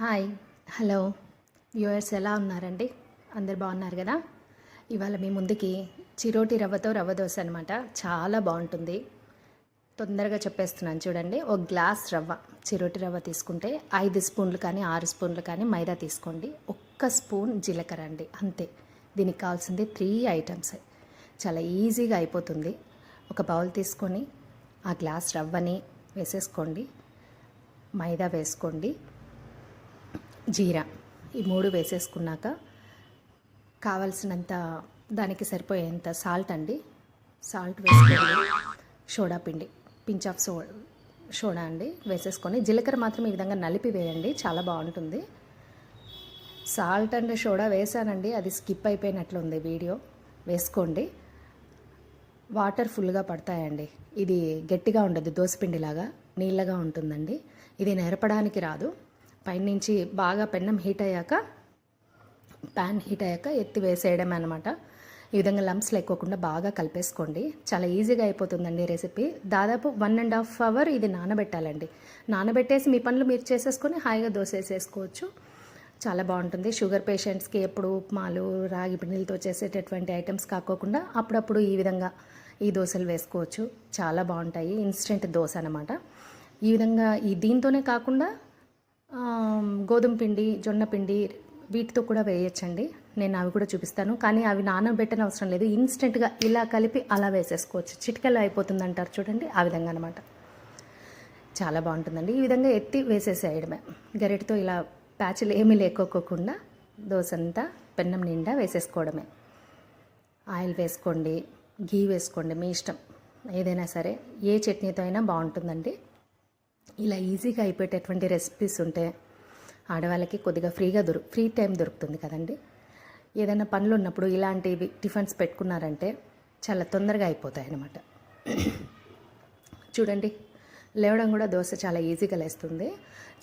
Hi hello. Viewers ఎలా ఉన్నారండి? అందరు బాగున్నారు కదా? ఇవాళ మీ ముందుకి చిరోటి రవ్వతో రవ్వ దోశ అనమాట చాలా బాగుంటుంది. తొందరగా చెప్పేస్తున్నాను చూడండి. ఒక గ్లాస్ రవ్వ చిరోటి రవ్వ తీసుకుంటే ఐదు స్పూన్లు కానీ ఆరు స్పూన్లు కానీ మైదా తీసుకోండి. ఒక్క స్పూన్ జీలకర్ర అండి అంతే. దీనికి కావాల్సింది త్రీ ఐటమ్స్. చాలా ఈజీగా అయిపోతుంది. ఒక బౌల్ తీసుకొని ఆ గ్లాస్ రవ్వని వేసేసుకోండి. మైదా వేసుకోండి. జీరా ఈ మూడు వేసేసుకున్నాక కావలసినంత దానికి సరిపోయేంత సాల్ట్ అండి. సాల్ట్ వేసుకోండి సోడా పిండి పించ్ ఆఫ్ సో సోడా అండి వేసేసుకొని జీలకర్ర మాత్రం ఈ విధంగా నలిపి వేయండి చాలా బాగుంటుంది. సాల్ట్ అండ్ సోడా వేసానండి అది స్కిప్ అయిపోయినట్లుంది వీడియో. వేసుకోండి. వాటర్ ఫుల్గా పడతాయండి. ఇది గట్టిగా ఉండదు దోసపిండిలాగా నీళ్ళగా ఉంటుందండి. ఇది నెరపడానికి రాదు. పైనుంచి బాగా పెన్నం హీట్ అయ్యాక ప్యాన్ హీట్ అయ్యాక ఎత్తి వేసేయడం అనమాట ఈ విధంగా లంప్స్ లేకోకుండా బాగా కలిపేసుకోండి. చాలా ఈజీగా అయిపోతుందండి రెసిపీ. దాదాపు వన్ అండ్ హాఫ్ అవర్ ఇది నానబెట్టాలండి. నానబెట్టేసి మీ పనులు మీరు చేసేసుకొని హాయిగా దోశ వేసేసుకోవచ్చు చాలా బాగుంటుంది. షుగర్ పేషెంట్స్కి ఎప్పుడు ఉప్మాలు రాగి పిండిలతో చేసేటటువంటి ఐటమ్స్ కాకోకుండా అప్పుడప్పుడు ఈ విధంగా ఈ దోశలు వేసుకోవచ్చు. చాలా బాగుంటాయి. ఇన్స్టెంట్ దోశ అనమాట ఈ విధంగా ఈ దీంతోనే కాకుండా గోధుమ పిండి జొన్న పిండి వీటితో కూడా వేయచ్చండి. నేను అవి కూడా చూపిస్తాను. కానీ అవి నానబెట్టని అవసరం లేదు. ఇన్స్టెంట్గా ఇలా కలిపి అలా వేసేసుకోవచ్చు. చిటికలో అయిపోతుంది అంటారు చూడండి. ఆ విధంగా అనమాట చాలా బాగుంటుందండి. ఈ విధంగా ఎత్తి వేసేసేయడమే. గరిటతో ఇలా ప్యాచులు ఏమీ లేకోకుండా దోశ అంతా పెన్నం నిండా వేసేసుకోవడమే. ఆయిల్ వేసుకోండి. గీ వేసుకోండి మీ ఇష్టం. ఏదైనా సరే ఏ చట్నీతో అయినా బాగుంటుందండి. ఇలా ఈజీగా అయిపోయేటటువంటి రెసిపీస్ ఉంటే ఆడవాళ్ళకి కొద్దిగా ఫ్రీగా దొరు ఫ్రీ టైం దొరుకుతుంది కదండి. ఏదైనా పనులు ఉన్నప్పుడు ఇలాంటివి టిఫిన్స్ పెట్టుకున్నారంటే చాలా తొందరగా అయిపోతాయి అన్నమాట చూడండి లేవడం కూడా దోశ చాలా ఈజీగా లేస్తుంది.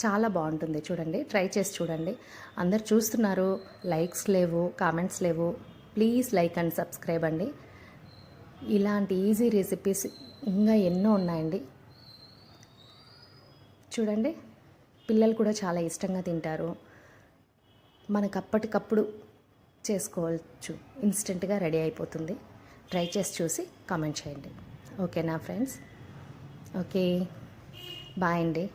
చాలా బాగుంటుంది చూడండి ట్రై చేసి చూడండి. అందరు చూస్తున్నారు లైక్స్ లేవు కామెంట్స్ లేవు. ప్లీజ్ లైక్ అండ్ సబ్స్క్రైబ్ అండి. ఇలాంటి ఈజీ రెసిపీస్ ఇంకా ఎన్నో ఉన్నాయండి. చూడండి. పిల్లలు కూడా చాలా ఇష్టంగా తింటారు. మనకు అప్పటికప్పుడు చేసుకోవచ్చు. ఇన్స్టెంట్గా రెడీ అయిపోతుంది. ట్రై చేసి చూసి కామెంట్ చేయండి. ఓకేనా ఫ్రెండ్స్? ఓకే. బాయ్ అండి.